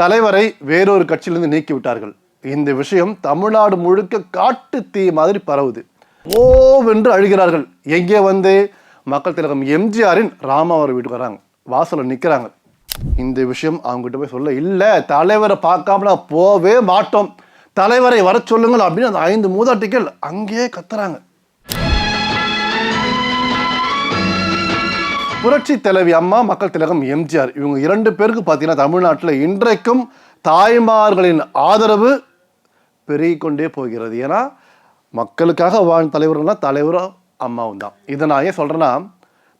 தலைவரை வேறொரு கட்சியிலிருந்து நீக்கி விட்டார்கள் இந்த விஷயம் தமிழ்நாடு முழுக்க காட்டு தீ மாதிரி பரவுது. ஓவென்று அழுகிறார்கள். எங்கே வந்து? மக்கள் திலகம் எம்ஜிஆரின் ராமாவர் வீட்டுக்கு வராங்க. வாசலில் நிற்கிறாங்க இந்த விஷயம் அவங்ககிட்ட போய் சொல்ல இல்லை தலைவரை பார்க்காம நான் போவே மாட்டோம். தலைவரை வர சொல்லுங்கள் அப்படின்னு அந்த ஐந்து மூதாட்டிகள் அங்கேயே கத்துறாங்க. புரட்சி தலைவி அம்மா மக்கள் திலகம் எம்ஜிஆர். இவங்க இரண்டு பேருக்கு பார்த்தீங்கன்னா தமிழ்நாட்டில் இன்றைக்கும் தாய்மார்களின் ஆதரவு பெருகிக்கொண்டே போகிறது. ஏன்னா மக்களுக்காக வாழ் தலைவர்கள்லாம் தலைவரும் அம்மாவும் தான். இதை நான் ஏன் சொல்கிறேன்னா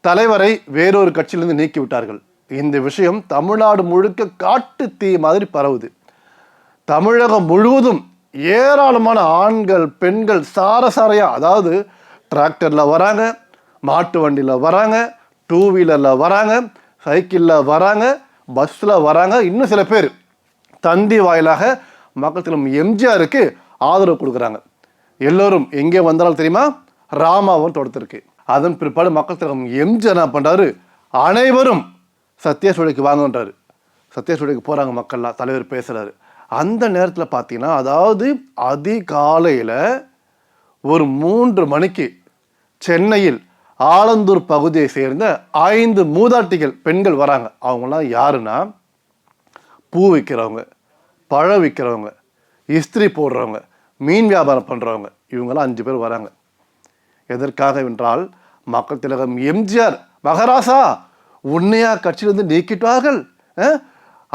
தலைவரை வேறொரு கட்சியிலிருந்து நீக்கி விட்டார்கள் இந்த விஷயம் தமிழ்நாடு முழுக்க காட்டு தீ மாதிரி பரவுது. தமிழகம் முழுவதும் ஏராளமான ஆண்கள் பெண்கள் சாரசாரையா அதாவது டிராக்டரில் வராங்க மாட்டு வண்டியில் வராங்க டூ வீலரில் வராங்க சைக்கிளில் வராங்க பஸ்ஸில் வராங்க இன்னும் சில பேர். தந்தி வாயிலாக மக்கள் எம்ஜிஆருக்கு ஆதரவு கொடுக்குறாங்க. எல்லோரும் எங்கே வந்தாலும் தெரியுமா? ராமாவும் தொடுத்திருக்கு அதன் பிற்பாடு மக்கள் திலகம் எம்ஜிஆர் என்ன பண்ணுறாரு அனைவரும் சத்யசூழைக்கு வாங்கன்றாரு. சத்யசூழைக்கு போகிறாங்க மக்கள்லாம் தலைவர் பேசுகிறாரு அந்த நேரத்தில் பார்த்தீங்கன்னா அதாவது அதிகாலையில் ஒரு மூன்று மணிக்கு சென்னையில் ஆலந்தூர் பகுதியை சேர்ந்த ஐந்து மூதாட்டிகள் பெண்கள் வராங்க. அவங்களாம் யாருன்னா? பூ விற்கிறவங்க பழம் விற்கிறவங்க இஸ்திரி போடுறவங்க மீன் வியாபாரம் பண்ணுறவங்க இவங்கெல்லாம் அஞ்சு பேர் வராங்க. எதற்காக என்றால் மக்கள் திலகம் எம்ஜிஆர் மகாராசா உன்னையா கட்சியிலிருந்து நீக்கிட்டார்கள்.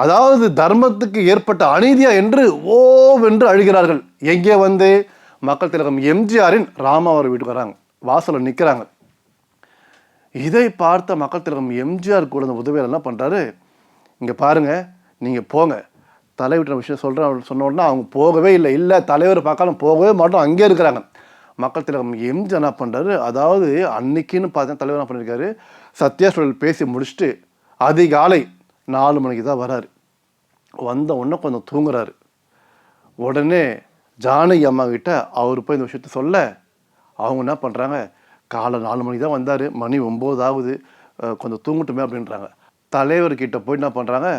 அதாவது தர்மத்துக்கு ஏற்பட்ட அநீதியா என்று ஓவென்று அழுகிறார்கள். எங்கே வந்து? மக்கள் திலகம் எம்ஜிஆரின் ராமாவர் வீட்டுக்கு வராங்க. வாசலில் நிற்கிறாங்க இதை பார்த்த மக்கள் திலகம் எம்ஜிஆர் கூட அந்த உதவியாளர் என்ன பண்ணுறாரு இங்கே பாருங்க நீங்கள் போங்க. தலைவிட்ட விஷயம் சொல்கிறேன் சொன்ன உடனே அவங்க போகவே இல்லை. இல்லை தலைவர் பார்க்காலும் போகவே மாட்டோம். அங்கே இருக்கிறாங்க. மக்கள் திலகம் எம்ஜிஆர் என்ன பண்ணுறாரு அதாவது அன்னைக்குன்னு பார்த்தா தலைவர் என்ன பண்ணியிருக்காரு சத்யா சுழல் பேசி முடிச்சுட்டு அதிகாலை நாலு மணிக்கு தான் வராரு. வந்த உடனே கொஞ்சம் தூங்குறாரு. உடனே ஜானகி அம்மா கிட்ட அவர் போய் இந்த விஷயத்த சொல்ல அவங்க என்ன பண்ணுறாங்க காலை நாலு மணிக்கு தான் வந்தார். மணி ஒம்பது ஆகுது. கொஞ்சம் தூங்கட்டுமே அப்படின்றாங்க. தலைவர்கிட்ட போய் என்ன பண்ணுறாங்க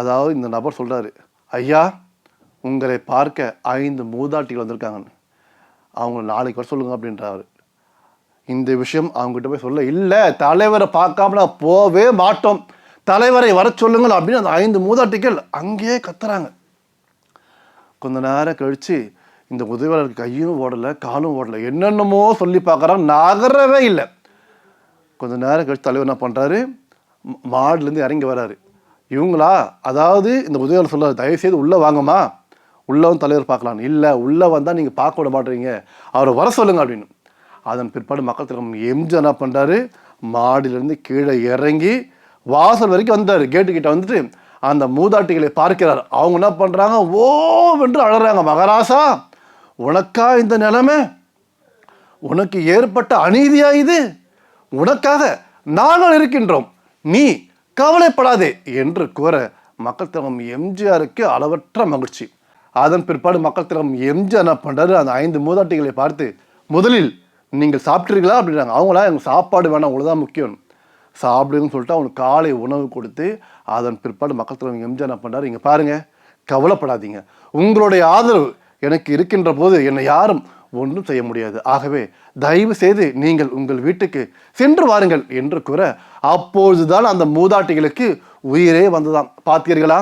அதாவது இந்த நபர் சொல்கிறாரு ஐயா உங்களை பார்க்க ஐந்து மூதாட்டிகள் வந்திருக்காங்கன்னு. அவங்க நாளைக்கு வர சொல்லுங்க அப்படின்றாரு. இந்த விஷயம் அவங்ககிட்ட போய் சொல்ல இல்லை தலைவரை பார்க்காம நான் போவே மாட்டோம். தலைவரை வர சொல்லுங்கள் அப்படின்னு அந்த ஐந்து மூதாட்டிகள் அங்கேயே கத்துறாங்க. கொஞ்ச நேரம் கழிச்சு இந்த உதவியாளருக்கு கையும் ஓடலை காலும் ஓடலை. என்னென்னமோ சொல்லி பார்க்குறாங்க நகரவே இல்லை. கொஞ்ச நேரம் கழிச்சு தலைவர் என்ன பண்ணுறாரு மாடுலேருந்து இறங்கி வராரு இவங்களா அதாவது இந்த உதவியாளர் சொல்ல தயவுசெய்து உள்ளே வாங்கம்மா. உள்ளே வந்து தலைவர் பார்க்கலாம். இல்லை உள்ளே வந்தால் நீங்கள் பார்க்க விட மாட்டீங்க. அவரை வர சொல்லுங்கள் அப்படின்னு. அதன் பிற்பாடு மக்கள் தலைவர் எம்ஜி என்ன பண்ணுறாரு மாடிலேருந்து கீழே இறங்கி வாசல் வரைக்கும் வந்தார். கேட்டுக்கிட்ட வந்துட்டு அந்த மூதாட்டிகளை பார்க்கிறார். அவங்க என்ன பண்ணுறாங்க ஓவென்று அழகிறாங்க மகாராசா உனக்கா இந்த நிலைமை? உனக்கு ஏற்பட்ட அநீதியா இது? உனக்காக நாங்கள் இருக்கின்றோம். நீ கவலைப்படாதே என்று கூற மக்கள் திலகம் எம்ஜிஆருக்கு அளவற்ற மகிழ்ச்சி. அதன் பிற்பாடு மக்கள் திலகம் எம்ஜிஆர் என்ன பண்றாரு. அந்த ஐந்து மூதாட்டிகளை பார்த்து முதலில் நீங்கள் சாப்பிட்றீங்களா அப்படின்றாங்க அவங்களா எனக்கு சாப்பாடு வேணாம். உங்களுக்கு தான் முக்கியம். சாப்பிடுன்னு சொல்லிட்டு அவனுக்கு காலை உணவு கொடுத்து அதன் பிற்பாடு மக்கள் திலகம் எம்ஜிஆர் என்ன பண்ணுறாரு இங்கே பாருங்கள் கவலைப்படாதீங்க. உங்களுடைய ஆதரவு எனக்கு இருக்கின்ற போது என்னை யாரும் ஒன்றும் செய்ய முடியாது. ஆகவே தயவு செய்து நீங்கள் உங்கள் வீட்டுக்கு சென்று வாருங்கள் என்று கூற அப்பொழுதுதான் அந்த மூதாட்டிகளுக்கு உயிரே வந்ததாம். பார்த்தீர்களா?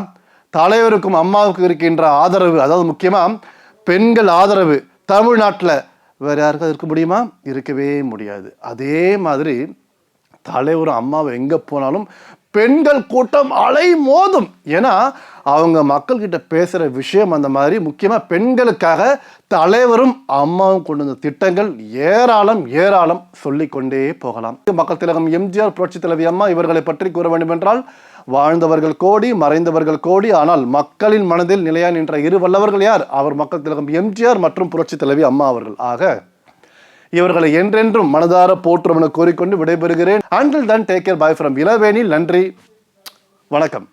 தலைவருக்கும் அம்மாவுக்கும் இருக்கின்ற ஆதரவு அதாவது முக்கியமாக பெண்கள் ஆதரவு தமிழ்நாட்டில் வேறு யாருக்கும் இருக்க முடியுமா? இருக்கவே முடியாது. அதே மாதிரி தலைவரும் அம்மாவை எங்கே போனாலும் பெண்கள் கூட்டம் அலை மோதும் ஏன்னா அவங்க மக்கள்கிட்ட பேசுகிற விஷயம் அந்த மாதிரி முக்கியமாக பெண்களுக்காக தலைவரும் அம்மாவும் கொண்டு வந்த திட்டங்கள் ஏராளம் ஏராளம் சொல்லிக்கொண்டே போகலாம். மக்கள் திலகம் எம்ஜிஆர் புரட்சி தலைவி அம்மா இவர்களை பற்றி கூற வேண்டுமென்றால் வாழ்ந்தவர்கள் கோடி மறைந்தவர்கள் கோடி ஆனால் மக்களின் மனதில் நிலையா நின்ற இரு வல்லவர்கள் யார்? அவர் மக்கள் திலகம் எம்ஜிஆர் மற்றும் புரட்சி தலைவி அம்மா அவர்கள். ஆக இவர்களை என்றென்றும் மனதார போற்றுவன கூறிக்கொண்டு விடைபெறுகிறேன். Until then take care bye from Ilavenil நன்றி. வணக்கம்.